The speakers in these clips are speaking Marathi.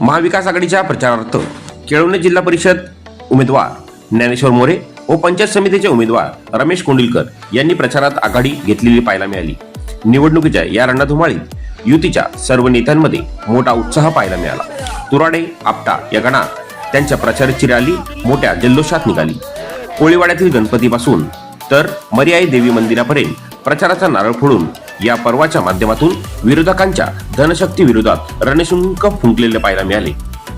महाविकास आघाडीच्या प्रचारार्थ केळवणे जिल्हा परिषद उमेदवार ज्ञानेश्वर मोरे व पंचायत समितीचे उमेदवार रमेश कोंडिलकर यांनी प्रचारात आघाडी घेतलेली पाहायला मिळाली. निवडणुकीच्या या रणधुमाळीत युतीच्या सर्व नेत्यांमध्ये मोठा उत्साह पाहायला मिळाला. तुराडे आपटा या गणात त्यांच्या प्रचाराची रॅली मोठ्या जल्लोषात निघाली. कोळीवाड्यातील गणपतीपासून तर मर्याई देवी मंदिरापर्यंत प्रचाराचा नारळ फोडून या पर्वाच्या माध्यमातून विरोधकांच्या धनशक्ती विरोधात रणशुंक फुंकलेले पाहायला मिळाले.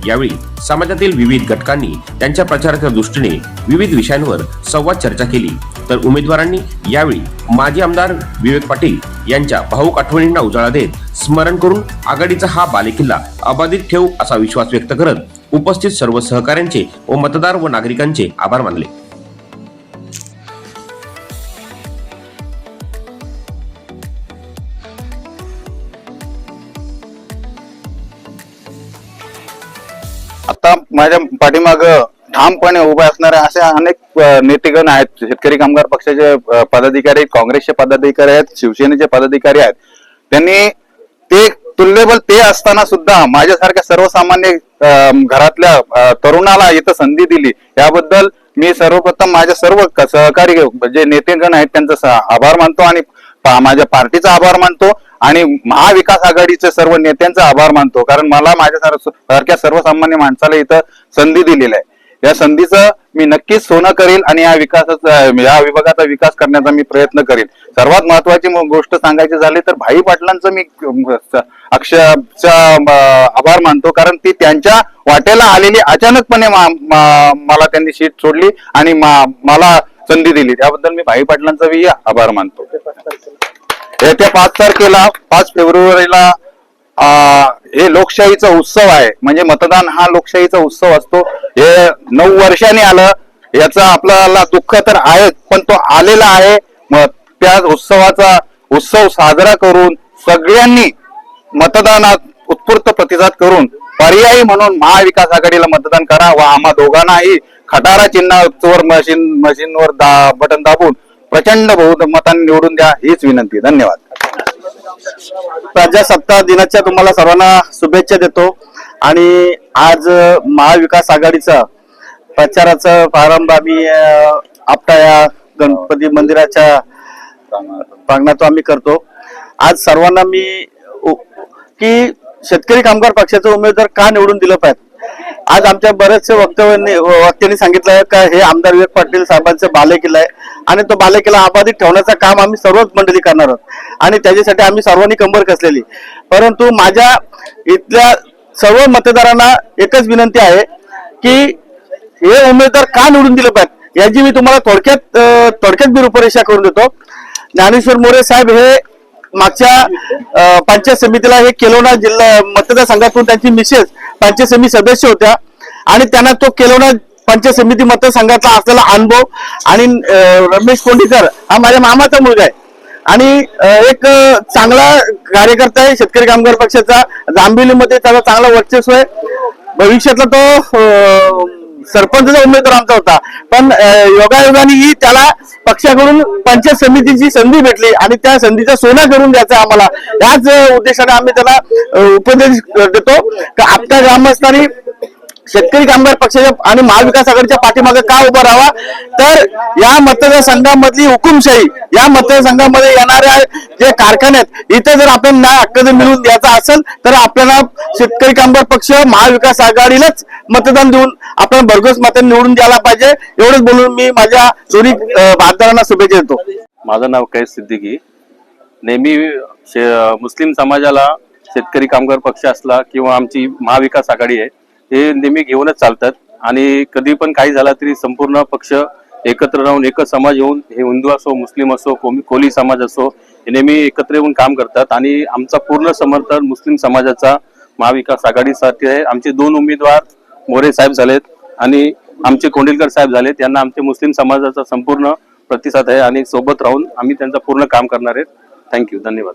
यावेळी समाजातील विविध घटकांनी त्यांच्या प्रचाराच्या दृष्टीने विविध विषयांवर संवाद चर्चा केली. तर उमेदवारांनी यावेळी माजी आमदार विवेक पाटील यांच्या भाऊक आठवणींना उजाळा देत स्मरण करून आघाडीचा हा बालेकिल्ला अबाधित ठेवू असा विश्वास व्यक्त करत उपस्थित सर्व सहकाऱ्यांचे व मतदार व नागरिकांचे आभार मानले. माझ्या पाठीमाग ठामपणे उभे असणारे असे अनेक नेतेगण आहेत. शेतकरी कामगार पक्षाचे पदाधिकारी काँग्रेसचे पदाधिकारी आहेत शिवसेनेचे पदाधिकारी आहेत. त्यांनी ते तुल्यबल ते असताना सुद्धा माझ्यासारख्या सर्वसामान्य घरातल्या तरुणाला इथं संधी दिली. याबद्दल मी सर्वप्रथम माझ्या सर्व सहकारी जे नेतेगण आहेत त्यांचा आभार मानतो आणि माझ्या पार्टीचा आभार मानतो. आणि महाविकास आघाडीचे सर्व नेत्यांचा आभार मानतो. कारण मला माझ्या सारख्या सर्वसामान्य माणसाला इथं संधी दिलेली आहे. या संधीचं मी नक्कीच सोनं करील आणि या विकासाचा या विभागाचा विकास करण्याचा मी प्रयत्न करेल सर्वात महत्वाची गोष्ट सांगायची झाली तर भाई पाटलांचं मी अक्षरचा आभार मानतो. कारण ती त्यांच्या वाट्याला आलेली अचानकपणे मा- मला त्यांनी सीट सोडली आणि मला संधी दिली. त्याबद्दल मी भाई पाटलांचाही आभार मानतो. येत्या पाच तारखेला पाच फेब्रुवारीला हे लोकशाहीचा उत्सव आहे. म्हणजे मतदान हा लोकशाहीचा उत्सव असतो. हे नऊ वर्षांनी आलं याचा आपल्याला दुःख तर आहेच पण तो आलेला आहे. मग त्या उत्सवाचा उत्सव साजरा करून सगळ्यांनी मतदानात उत्स्फूर्त प्रतिसाद करून पर्यायी म्हणून महाविकास आघाडीला मतदान करा व आम्हा दोघांनाही खटारा चिन्हावर मशीन मशीनवर दा बटन दाबून प्रचंड बहुमताने निवडून द्या हीच विनंती. धन्यवाद. प्रजासत्ताक दिनाच्या तुम्हाला सर्वांना शुभेच्छा देतो. आणि आज महाविकास आघाडीचा प्रचाराचा प्रारंभ आम्ही आपटा या गणपती मंदिराच्या प्रांगणातून आम्ही करतो. आज सर्वांना मी उ- की शेतकरी कामगार पक्षाचे उमेदवार का निवडून दिलं पाहिजे? आज आमच्या बऱ्याचशा वक्तव्यांनी वक्त्यांनी सांगितलं आहे का हे आमदार विवेक पाटील साहेबांचं बालेकिल्ला आहे. आणि तो बालेकिल्ला अबाधित ठेवण्याचं काम आम्ही सर्वच मंडळी करणार आहोत. आणि त्याच्यासाठी आम्ही सर्वांनी कंबर कसलेली. परंतु माझ्या इथल्या सर्व मतदारांना एकच विनंती आहे की हे उमेदवार का निवडून दिले पाहिजे? याची मी तुम्हाला थोडक्यात थोडक्यात मी रूपरेषा करून देतो. ज्ञानेश्वर मोरे साहेब हे मागच्या पंचायत समितीला हे केलोना जिल्हा मतदारसंघातून त्यांची मिसेस पंचायत समिती सदस्य होत्या आणि त्यांना तो केलवणा पंचायत समिती मतदारसंघातला असलेला अनुभव आणि रमेश कोंडीकर हा माझ्या मामाचा मुलगा आहे. आणि एक चांगला कार्यकर्ता आहे शेतकरी कामगार पक्षाचा. जांभिलीमध्ये त्याचा चांगला वर्चस्व आहे. भविष्यातला तो सरपंचचा उमेदवार आमचा होता. पण योगायोगाने ही त्याला पक्षाकडून पंचायत समितीची संधी भेटली आणि त्या संधीचा सोना करून द्यायचा आम्हाला. याच उद्देशाने आम्ही त्याला उपदेश देतो. की आपल्या ग्रामस्थांनी शेतकरी कामगार पक्षाच्या आणि महाविकास आघाडीच्या पाठीमागे का उभं राहावा? तर या मतदारसंघामधली हुकुमशाही या मतदारसंघामध्ये येणाऱ्या जे कारखाने आहेत इथे जर आपण न्याय हक्क जर मिळवून द्यायचा असेल तर आपल्याला शेतकरी कामगार पक्ष महाविकास आघाडीलाच मतदान देऊन आपण भरघोस मतांनी निवडून द्यायला पाहिजे. एवढंच बोलून मी माझ्या दोन्ही भागदारांना शुभेच्छा देतो. माझं नाव कैस सिद्दीकी. नेहमी शे- मुस्लिम समाजाला शेतकरी कामगार पक्ष असला किंवा आमची महाविकास आघाडी आहे हे नेहमी घेऊनच चालतात. आणि कधी पण काही झाला तरी संपूर्ण पक्ष एकत्र राहून एकच समाज येऊन हे हिंदू असो मुस्लिम असो कोली समाज असो हे नेहमी एकत्र येऊन काम करतात. आणि आमचा पूर्ण समर्थन मुस्लिम समाजाचा महाविकास आघाडीसाठी आहे. आमचे दोन उमेदवार मोरे साहेब झालेत आणि आमचे कोंडिलकर साहेब झालेत. यांना आमचे मुस्लिम समाजाचा संपूर्ण प्रतिसाद आहे आणि सोबत राहून आम्ही त्यांचं पूर्ण काम करणार आहेत. थँक्यू धन्यवाद.